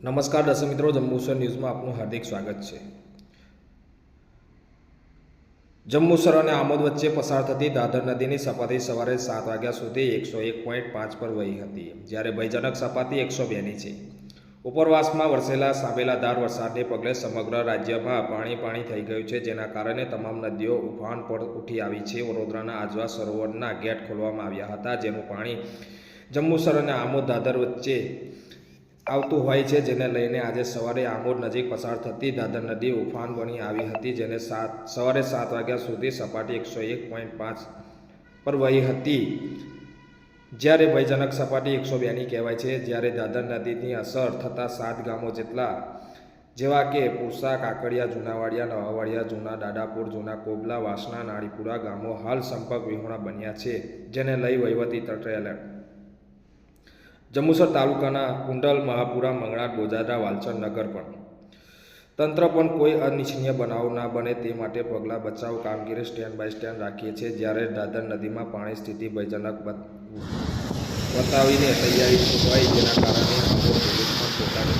નમસ્કાર દર્શક મિત્રો જંબુસર ન્યૂઝમાં આપનું હાર્દિક સ્વાગત છે. જંબુસર અને આમોદ વચ્ચે પસાર થતી દાદર નદીની સપાટી સવારે સાત વાગ્યા સુધી એકસો એક પોઈન્ટ પાંચ પર વહી હતી, જ્યારે ભયજનક સપાટી એકસો બેની છે. ઉપરવાસમાં વરસેલા સાંભેલાધાર વરસાદને પગલે સમગ્ર રાજ્યમાં પાણી પાણી થઈ ગયું છે, જેના કારણે તમામ નદીઓ ઉફાન પર ઉઠી આવી છે. વડોદરાના આજવા સરોવરના ગેટ ખોલવામાં આવ્યા હતા, જેનું પાણી જંબુસર અને આમોદ દાદર વચ્ચે આવતું હોય છે, જેને લઈને આજે સવારે આમોદ નજીક પસાર થતી દાદર નદી ઉફાન બની આવી હતી, જેને સાત, સવારે સાત વાગ્યા સુધી સપાટી એકસો એક પોઈન્ટ પાંચ પર વહી હતી. જ્યારે ભયજનક સપાટી એકસો બેની કહેવાય છે, જ્યારે દાદર નદીની અસર થતાં સાત ગામો જેટલા, જેવા કે પૂસા કાકડિયા, જૂનાવાડિયા, નવાવાડિયા, જૂના દાદાપુર, જૂના કોબલા, વાસણા, નાળીપુરા ગામો હાલ સંપર્ક વિહોણા બન્યા છે, જેને લઈ વહીવટી તંત્રે એલર્ટ જંબુસર તાલુકાના કુંડલ, મહાપુરા મંગળા ગોજાદા વાલચર નગર પણ તંત્ર પણ કોઈ અનિચ્છનીય બનાવ ના બને તે માટે પગલાં બચાવ કામગીરી સ્ટેન્ડ બાય સ્ટેન્ડ રાખીએ છીએ, જ્યારે દાદર નદીમાં પાણી સ્થિતિ ભયજનક બતાવીને તૈયારી છોડવાઈ જેના કારણે પોતાની